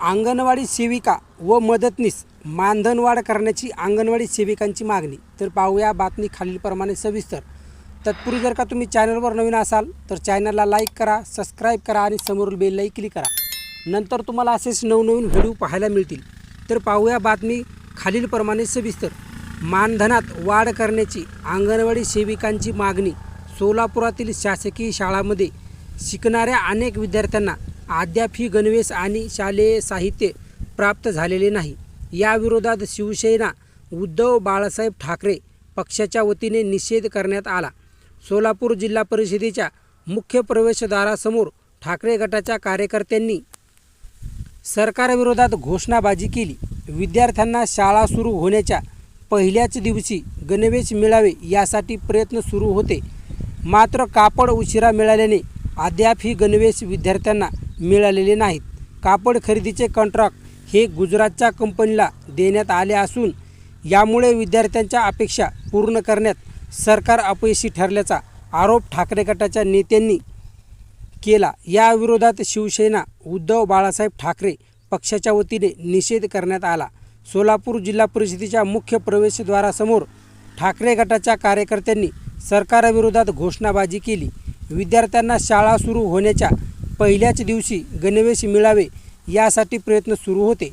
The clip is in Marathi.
अंगणवाडी सेविका व मदतनीस मानधनवाढ करण्याची अंगणवाडी सेविकांची मागणी. तर पाहूया बातमी खालीलप्रमाणे सविस्तर. तत्पूर्वी जर का तुम्ही चॅनलवर नवीन असाल तर चॅनलला लाईक करा सबस्क्राईब करा आणि समोरील बेललाही क्लिक करा. नंतर तुम्हाला असेच नवनवीन व्हिडिओ पाहायला मिळतील. तर पाहूया बातमी खालीलप्रमाणे सविस्तर. मानधनात वाढ करण्याची अंगणवाडी सेविकांची मागणी सोलापुरातील शासकीय शाळांमध्ये शिकणाऱ्या अनेक विद्यार्थ्यांना अद्याप ही गणवेश आणि शालेय साहित्य प्राप्त झालेले नाही. याविरोधात शिवसेना उद्धव बाळासाहेब ठाकरे पक्षाच्या वतीने निषेध करण्यात आला. सोलापूर जिल्हा परिषदेच्या मुख्य प्रवेशद्वारासमोर ठाकरे गटाच्या कार्यकर्त्यांनी सरकारविरोधात घोषणाबाजी केली. विद्यार्थ्यांना शाळा सुरू होण्याच्या पहिल्याच दिवशी गणवेश मिळावे यासाठी प्रयत्न सुरू होते. मात्र कापड उशिरा मिळाल्याने अद्याप ही गणवेश विद्यार्थ्यांना मिळालेले नाहीत. कापड खरेदीचे कॉन्ट्रॅक्ट हे गुजरातच्या कंपनीला देण्यात आले असून यामुळे विद्यार्थ्यांच्या अपेक्षा पूर्ण करण्यात सरकार अपयशी ठरल्याचा आरोप ठाकरे गटाच्या नेत्यांनी केला. या विरोधात शिवसेना उद्धव बाळासाहेब ठाकरे पक्षाच्या वतीने निषेध करण्यात आला. सोलापूर जिल्हा परिषदेच्या मुख्य प्रवेशद्वारासमोर ठाकरे गटाच्या कार्यकर्त्यांनी सरकारविरोधात घोषणाबाजी केली. विद्यार्थ्यांना शाळा सुरू होण्याच्या पहिल्याच दिवशी गणवेश मिळावे यासाठी प्रयत्न सुरू होते.